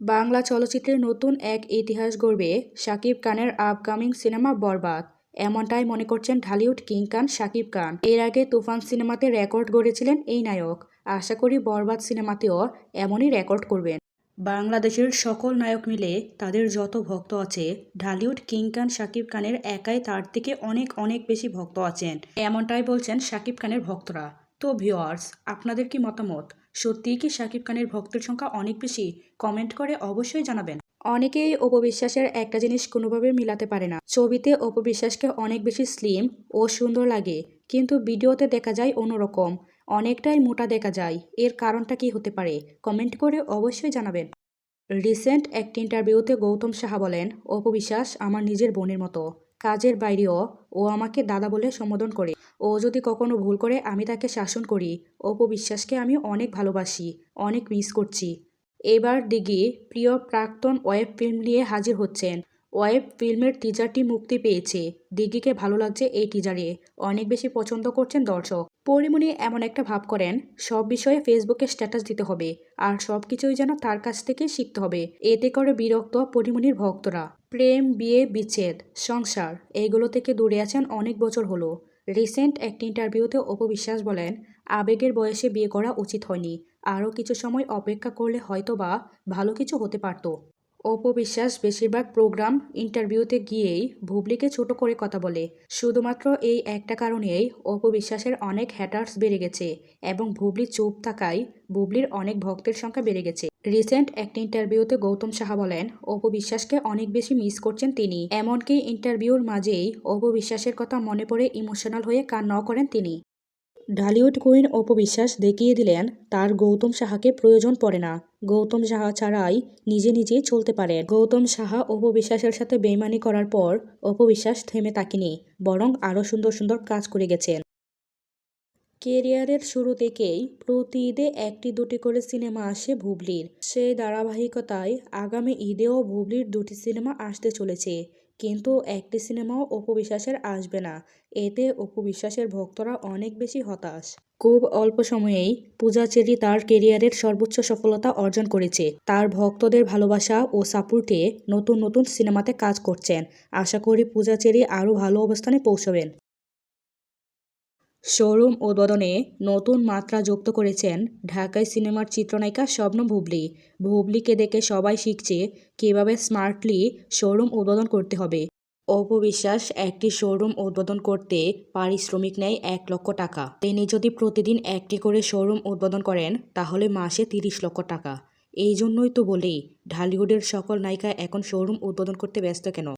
বাংলা চলচ্চিত্রে নতুন এক ইতিহাস গড়বে শাকিব খানের আপকামিং সিনেমা বরবাদ। এমনটাই মনে করছেন ঢালিউড কিং খান শাকিব খান। এর আগে তুফান সিনেমাতে রেকর্ড গড়েছিলেন এই নায়ক। আশা করি বরবাদ সিনেমাতেও এমনই রেকর্ড করবেন। বাংলাদেশের সকল নায়ক মিলে তাদের যত ভক্ত আছে, ঢালিউড কিং খান শাকিব খানের একাই তার থেকে অনেক অনেক বেশি ভক্ত আছেন। এমনটাই বলছেন শাকিব খানের ভক্তরা। তো ভিওয়ার্স আপনাদের কি মতামত? সত্যিই কি শাকিব খানের ভক্তের সংখ্যা অনেক বেশি? কমেন্ট করে অবশ্যই জানাবেন। অনেকেই অপবিশ্বাসের একটা জিনিস কোনোভাবে মিলাতে পারে না। ছবিতে অপবিশ্বাসকে অনেক বেশি স্লিম ও সুন্দর লাগে, কিন্তু ভিডিওতে দেখা যায় অন্যরকম। অনেকটাই মোটা দেখা যায়। এর কারণটা কি হতে পারে? কমেন্ট করে অবশ্যই জানাবেন। রিসেন্ট একটি ইন্টারভিউতে গৌতম সাহা বলেন, অপবিশ্বাস আমার নিজের বোনের মতো। কাজের বাইরেও ও আমাকে দাদা বলে সম্বোধন করে। ও যদি কখনো ভুল করে, আমি তাকে শাসন করি। অপবিশ্বাসকে আমি অনেক ভালোবাসি, অনেক মিস করছি। এবার দিঘি প্রিয় প্রাক্তন ওয়েব ফিল্ম নিয়ে হাজির হচ্ছেন। ওয়েব ফিল্মের টিজারটি মুক্তি পেয়েছে। দিঘিকে ভালো লাগছে এই টিজারে অনেক বেশি পছন্দ করছেন দর্শক। পরিমণি এমন একটা ভাব করেন, সব বিষয়ে ফেসবুকে স্ট্যাটাস দিতে হবে আর সব কিছুই যেন তার কাছ থেকে শিখতে হবে। এতে করে বিরক্ত পরিমণির ভক্তরা। প্রেম, বিয়ে, বিচ্ছেদ, সংসার, এইগুলো থেকে দূরে আছেন অনেক বছর হলো। রিসেন্ট একটি ইন্টারভিউতে অপবিশ্বাস বলেন, আবেগের বয়সে বিয়ে করা উচিত হয়নি। আরও কিছু সময় অপেক্ষা করলে হয়তো বা ভালো কিছু হতে পারত। অপবিশ্বাস বেশিরভাগ প্রোগ্রাম ইন্টারভিউতে গিয়েই ভুবলিকে ছোট করে কথা বলে। শুধুমাত্র এই একটা কারণেই অপবিশ্বাসের অনেক হ্যাটার্স বেড়ে গেছে এবং ভুবলি চুপ থাকায় বুবলির অনেক ভক্তের সংখ্যা বেড়ে গেছে। রিসেন্ট একটি ইন্টারভিউতে গৌতম সাহা বলেন, অপবিশ্বাসকে অনেক বেশি মিস করছেন তিনি। এমনকি ইন্টারভিউর মাঝেই অপবিশ্বাসের কথা মনে পড়ে ইমোশনাল হয়ে কান্নাও করেন তিনি। ঢালিউড কুইন অপবিশ্বাস দেখিয়ে দিলেন, তার গৌতম সাহাকে প্রয়োজন পড়ে না। গৌতম সাহা ছাড়াই নিজে নিজেই চলতে পারেন। গৌতম সাহা অপবিশ্বাসের সাথে বেইমানি করার পর অপবিশ্বাস থেমে তাকিনি বরং আরও সুন্দর সুন্দর কাজ করে গেছেন। কেরিয়ারের শুরু থেকেই প্রতি ঈদে একটি দুটি করে সিনেমা আসে ভুবলির। সেই ধারাবাহিকতায় আগামী ঈদেও ভুবলির দুটি সিনেমা আসতে চলেছে। কিন্তু একটি সিনেমাও অপু বিশ্বাসের আসবে না। এতে অপু বিশ্বাসের ভক্তরা অনেক বেশি হতাশ। খুব অল্প সময়েই পূজা চেরি তার কেরিয়ারের সর্বোচ্চ সফলতা অর্জন করেছে। তার ভক্তদের ভালোবাসা ও সাপোর্টে নতুন নতুন সিনেমাতে কাজ করছেন। আশা করি পূজা চেরি আরও ভালো অবস্থানে পৌঁছবেন। শোরুম উদ্বোধনে নতুন মাত্রা যুক্ত করেছেন ঢাকায় সিনেমার চিত্রনায়িকা স্বপ্ন ভুবলি ভুবলিকে দেখে সবাই শিখছে কীভাবে স্মার্টলি শোরুম উদ্বোধন করতে হবে। অপবিশ্বাস একটি শোরুম উদ্বোধন করতে পারিশ্রমিক নেয় এক লক্ষ টাকা। তিনি যদি প্রতিদিন একটি করে শোরুম উদ্বোধন করেন, তাহলে মাসে তিরিশ লক্ষ টাকা। এই জন্যই তো বলি, ঢালিউডের সকল নায়িকা এখন শোরুম উদ্বোধন করতে ব্যস্ত কেন?